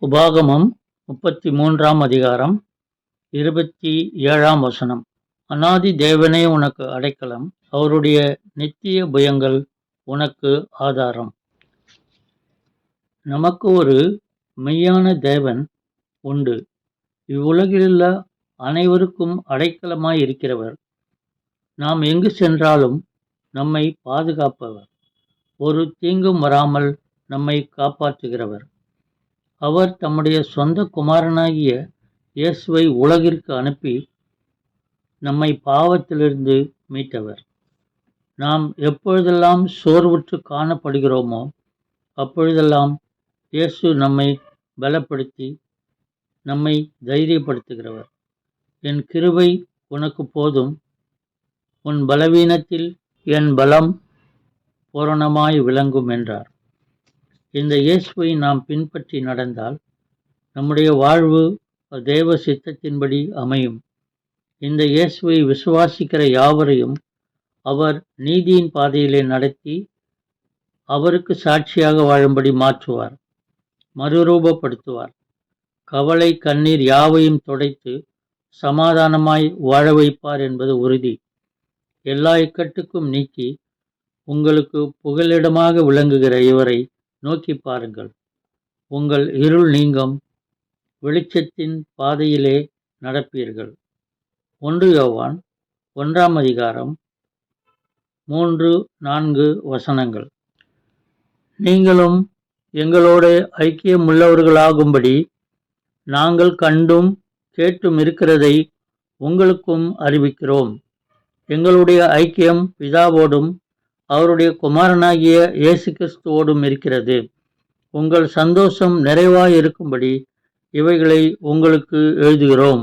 உபாகமம் முப்பத்தி மூன்றாம் அதிகாரம் இருபத்தி ஏழாம் வசனம். அனாதி தேவனே உனக்கு அடைக்கலம் அவருடைய நித்திய புயங்கள் உனக்கு ஆதாரம். நமக்கு ஒரு மெய்யான தேவன் உண்டு. இவ்வுலகிலுள்ள அனைவருக்கும் அடைக்கலமாய் இருக்கிறவர். நாம் எங்கு சென்றாலும் நம்மை பாதுகாப்பவர். ஒரு தீங்கும் வராமல் நம்மை காப்பாற்றுகிறவர். அவர் தம்முடைய சொந்த குமாரனாகிய இயேசுவை உலகிற்கு அனுப்பி நம்மை பாவத்திலிருந்து மீட்டவர். நாம் எப்பொழுதெல்லாம் சோர்வுற்று காணப்படுகிறோமோ அப்பொழுதெல்லாம் இயேசு நம்மை பலப்படுத்தி நம்மை தைரியப்படுத்துகிறவர். என் கிருபை உனக்கு போதும். உன் பலவீனத்தில் என் பலம் பூரணமாய் விளங்கும் என்றார். இந்த இயேசுவை நாம் பின்பற்றி நடந்தால் நம்முடைய வாழ்வு தேவ சித்தத்தின்படி அமையும். இந்த இயேசுவை விசுவாசிக்கிற யாவரையும் அவர் நீதியின் பாதையிலே நடத்தி அவருக்கு சாட்சியாக வாழும்படி மாற்றுவார் மறுரூபப்படுத்துவார். கவலை கண்ணீர் யாவையும் துடைத்து சமாதானமாய் வாழ வைப்பார் என்பது உறுதி. எல்லா இக்கட்டுக்கும் நீக்கி உங்களுக்கு புகலிடமாக விளங்குகிற இவரை நோக்கி பாருங்கள். உங்கள் இருள் நீங்கும். வெளிச்சத்தின் பாதையிலே நடப்பீர்கள். ஒன்று யோவான் ஒன்றாம் அதிகாரம் மூன்று நான்கு வசனங்கள். நீங்களும் எங்களோடு ஐக்கியமுள்ளவர்களாகும்படி நாங்கள் கண்டும் கேட்டும் இருக்கிறதை உங்களுக்கும் அறிவிக்கிறோம். எங்களுடைய ஐக்கியம் பிதாவோடும் அவருடைய குமாரனாகிய இயேசு கிறிஸ்துவோடும் இருக்கிறது. உங்கள் சந்தோஷம் நிறைவாக இருக்கும்படி இவைகளை உங்களுக்கு எழுதுகிறோம்.